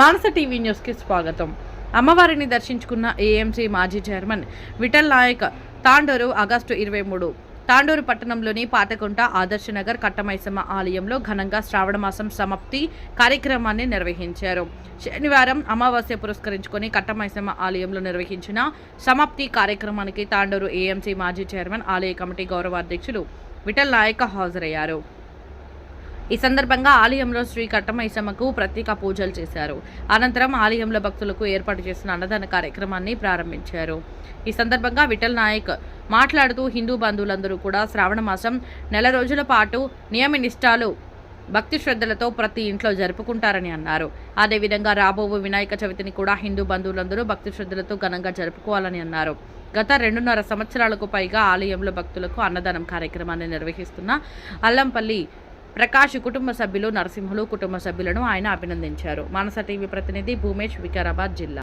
మానస TV న్యూస్కి స్వాగతం. అమ్మవారిని దర్శించుకున్న ఏఎంసీ మాజీ చైర్మన్ విఠల్ నాయక్ తాండూరు ఆగస్టు ఇరవై మూడు. తాండూరు పట్టణంలోని పాతకుంట ఆదర్శనగర్ కట్టమైసమ్మ ఆలయంలో ఘనంగా శ్రావణమాసం సమాప్తి కార్యక్రమాన్ని నిర్వహించారు. శనివారం అమావాస్య పురస్కరించుకొని కట్టమైసమ్మ ఆలయంలో నిర్వహించిన సమాప్తి కార్యక్రమానికి తాండూరు ఏఎంసీ మాజీ చైర్మన్ ఆలయ కమిటీ గౌరవ అధ్యక్షులు విఠల్ నాయక హాజరయ్యారు. ఈ సందర్భంగా ఆలయంలో శ్రీ కట్టమైసమ్మకు ప్రత్యేక పూజలు చేశారు. అనంతరం ఆలయంలో భక్తులకు ఏర్పాటు చేసిన అన్నదాన కార్యక్రమాన్ని ప్రారంభించారు. ఈ సందర్భంగా విఠల్ నాయక్ మాట్లాడుతూ హిందూ బంధువులందరూ కూడా శ్రావణ మాసం నెల రోజుల పాటు నియమనిష్టాలు భక్తి శ్రద్ధలతో ప్రతి ఇంట్లో జరుపుకుంటారని అన్నారు. అదేవిధంగా రాబోవు వినాయక చవితిని కూడా హిందూ బంధువులందరూ భక్తి శ్రద్ధలతో ఘనంగా జరుపుకోవాలని అన్నారు. గత రెండున్నర సంవత్సరాలకు పైగా ఆలయంలో భక్తులకు అన్నదానం కార్యక్రమాన్ని నిర్వహిస్తున్న అల్లంపల్లి ప్రకాష్ కుటుంబ సభ్యులు నరసింహులు కుటుంబ సభ్యులను ఆయన అభినందించారు. మానస టీవీ ప్రతినిధి భూమేష్ వికారాబాద్ జిల్లా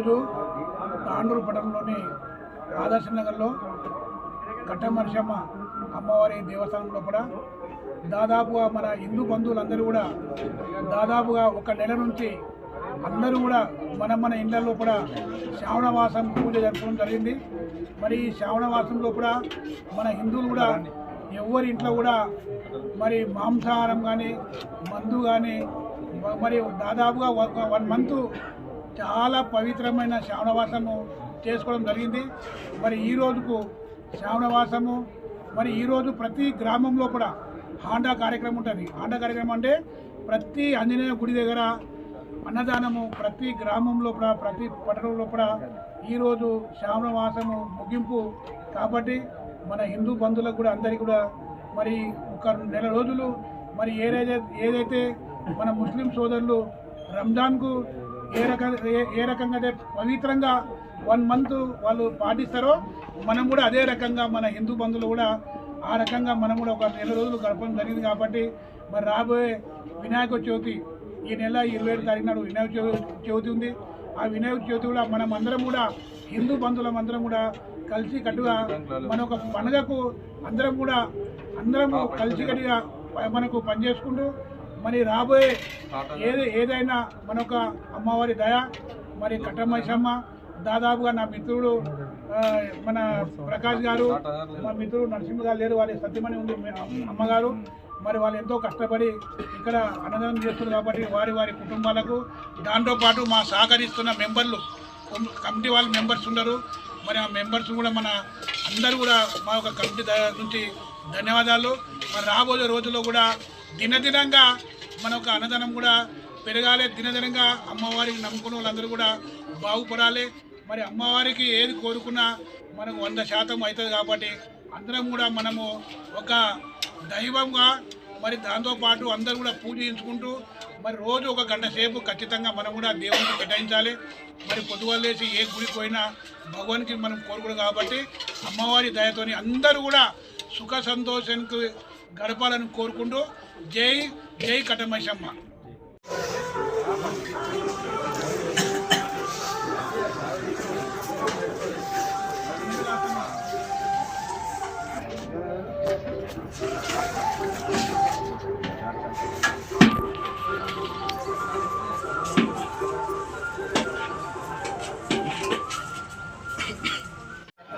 ఈరోజు తాండూరు పట్టణంలోని ఆదర్శ నగర్లో కట్టమర్షమ్మ అమ్మవారి దేవస్థానంలో కూడా దాదాపుగా మన హిందూ బంధువులందరూ కూడా దాదాపుగా ఒక నెల నుంచి అందరూ కూడా మన మన ఇళ్ళలో కూడా శ్రావణవాసం పూజ జరపడం జరిగింది. మరి ఈ శ్రావణవాసంలో కూడా మన హిందువులు కూడా ఎవరి ఇంట్లో కూడా మరి మాంసాహారం కానీ మందు కానీ మరి దాదాపుగా వన్ మంత్ చాలా పవిత్రమైన శ్రావణవాసము చేసుకోవడం జరిగింది. మరి ఈ రోజుకు శ్రావణవాసము మరి ఈరోజు ప్రతి గ్రామంలో కూడా హాండా కార్యక్రమం ఉంటుంది. హాండా కార్యక్రమం అంటే ప్రతి ఆంజనేయ గుడి దగ్గర అన్నదానము ప్రతి గ్రామంలో కూడా ప్రతి పట్టణంలో కూడా ఈరోజు శ్రావణవాసము ముగింపు. కాబట్టి మన హిందూ బంధువులకు కూడా అందరికీ కూడా మరి ఒక నెల రోజులు మరి ఏదైతే ఏదైతే మన ముస్లిం సోదరులు రంజాన్కు ఏ రక ఏ- ఏ రకంగా అయితే పవిత్రంగా వన్ మంత్ వాళ్ళు పాటిస్తారో మనం కూడా అదే రకంగా మన హిందూ బంధువులు కూడా ఆ రకంగా మనం కూడా ఒక నెల రోజులు గడపడం జరిగింది కాబట్టి మరి రాబోయే వినాయక చవితి ఈ నెల ఇరవై ఏడు తారీఖు నాడు వినాయక చవితి చవితి ఉంది. ఆ వినాయక చవితి కూడా మనం అందరం కూడా హిందూ బంధువులం అందరం కూడా కలిసి కట్టుగా మన ఒక పండుగకు అందరం కూడా అందరం కలిసి కట్టుగా మనకు పనిచేసుకుంటూ మరి రాబోయే ఏది ఏదైనా మనొక అమ్మవారి దయ మరి కట్టమైసమ్మ దాదాపుగా నా మిత్రుడు మన ప్రకాష్ గారు మా మిత్రుడు నరసింహ గారు లేరు వారి సత్యమణి ఉంది అమ్మగారు. మరి వాళ్ళు ఎంతో కష్టపడి ఇక్కడ అన్నదానం చేస్తున్నారు కాబట్టి వారి వారి కుటుంబాలకు దాంతో పాటు మా సహకరిస్తున్న మెంబర్లు కమిటీ వాళ్ళ మెంబర్స్ ఉన్నారు మరి ఆ మెంబర్స్ కూడా మన అందరూ కూడా మా యొక్క కమిటీ నుంచి ధన్యవాదాలు. మరి రాబోయే రోజుల్లో కూడా దినదినంగా మన యొక్క అన్నదానం కూడా పెరగాలి. దినదినంగా అమ్మవారికి నమ్ముకున్న వాళ్ళందరూ కూడా బాగుపడాలి. మరి అమ్మవారికి ఏది కోరుకున్నా మనకు వంద శాతం అవుతుంది కాబట్టి అందరం కూడా మనము ఒక దైవంగా మరి దాంతోపాటు అందరూ కూడా పూజించుకుంటూ మరి రోజు ఒక గంట సేపు ఖచ్చితంగా మనం కూడా దేవునికి కేటాయించాలి. మరి పొద్దుగలేసి ఏ గుడికి పోయినా భగవానికి మనం కోరుకోడు కాబట్టి అమ్మవారి దయతోని అందరూ కూడా సుఖ సంతోషానికి గడపాలని కోరుకుంటూ జై జై కటమైసమ్మ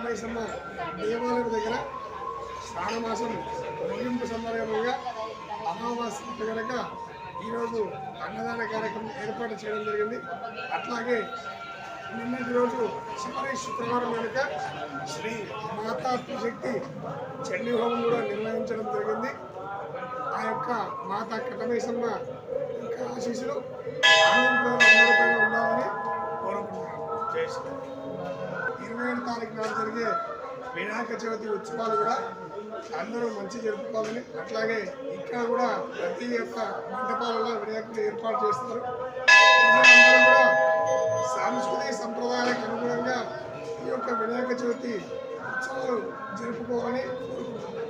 మైసమ్మ దేవాలయం దగ్గర శ్రావణమాసం ముగింపు సందర్భంగా అమావాస్య కనుక ఈరోజు అన్నదాన కార్యక్రమం ఏర్పాటు చేయడం జరిగింది. అట్లాగే నిన్నటి రోజు చివరి శుక్రవారం కనుక శ్రీ మాతా శక్తి చండీ హోమం కూడా నిర్వహించడం జరిగింది. ఆ యొక్క మాతా కటమేశమ్మ యొక్క ఆశీస్సులు అందరిపైన ఉండాలని కోరుకుంటున్నాను. ఇరవై ఏడు తారీఖు నాడు జరిగే వినాయక చవితి ఉత్సవాలు కూడా అందరూ మంచి జరుపుకోవాలని అట్లాగే ఇక్కడ కూడా ప్రతి ఒక్క మండపాలలో వినాయకులు ఏర్పాటు చేస్తారు. అందరూ కూడా సాంస్కృతిక సంప్రదాయాలకు అనుగుణంగా ఈ యొక్క వినాయక చవితి ఉత్సవాలు జరుపుకోవాలని కోరుకుంటున్నాను